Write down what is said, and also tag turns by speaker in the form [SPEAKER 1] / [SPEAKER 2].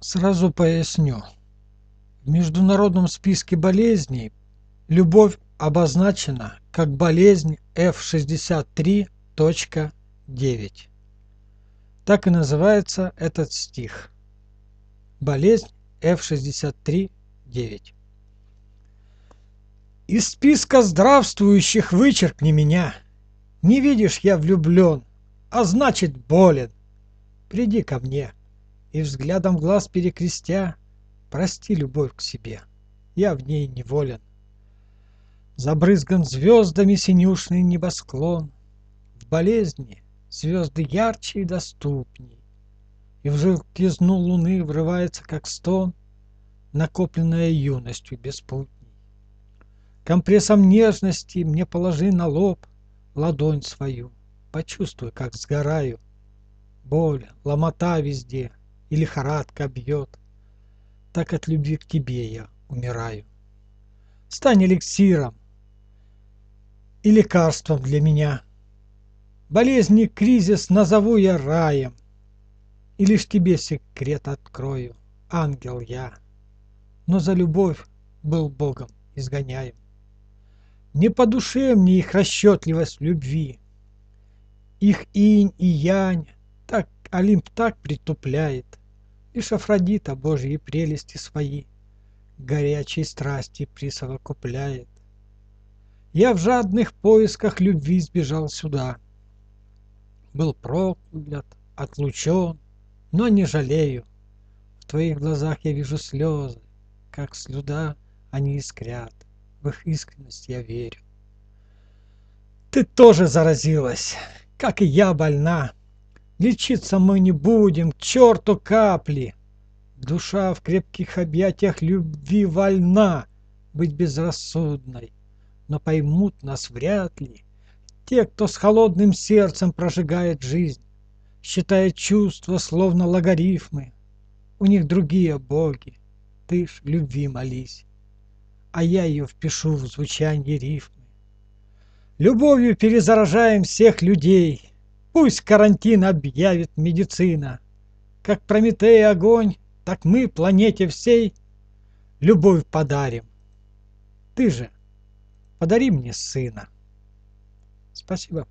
[SPEAKER 1] Сразу поясню. В международном списке болезней любовь обозначена как болезнь F63.9. Так и называется этот стих. Болезнь F63.9. Из списка здравствующих вычеркни меня. Не видишь, я влюблен, а значит болен. Приди ко мне и взглядом глаз перекрестя, Прости любовь к себе, я в ней неволен. Забрызган звездами синюшный небосклон, В болезни звезды ярче и доступней, И в желтизну луны врывается, как стон, Накопленная юностью беспутней. Компрессом нежности мне положи на лоб Ладонь свою, почувствуй, как сгораю. Боль, ломота везде, и лихорадка бьет. Так от любви к тебе я умираю. Стань эликсиром и лекарством для меня. Болезни кризис назову я раем, И лишь тебе секрет открою, ангел я. Но за любовь был Богом изгоняем. Не по душе мне их расчетливость любви, Их инь и янь так Олимп так притупляет, Лишь Афродита Божьи прелести свои Горячей страсти присовокупляет. Я в жадных поисках любви сбежал сюда. Был проклят, отлучен, но не жалею. В твоих глазах я вижу слезы, как слюда они искрят. В их искренность я верю. Ты тоже заразилась, как и я больна. Лечиться мы не будем, к черту капли. Душа в крепких объятиях любви вольна быть безрассудной, но поймут нас вряд ли те, кто с холодным сердцем прожигает жизнь, считая чувства словно логарифмы. У них другие боги, ты ж любви молись, а я ее впишу в звучанье рифмы. Любовью перезаражаем всех людей, Пусть карантин объявит медицина. Как Прометей огонь, так мы планете всей любовь подарим. Ты же подари мне сына. Спасибо.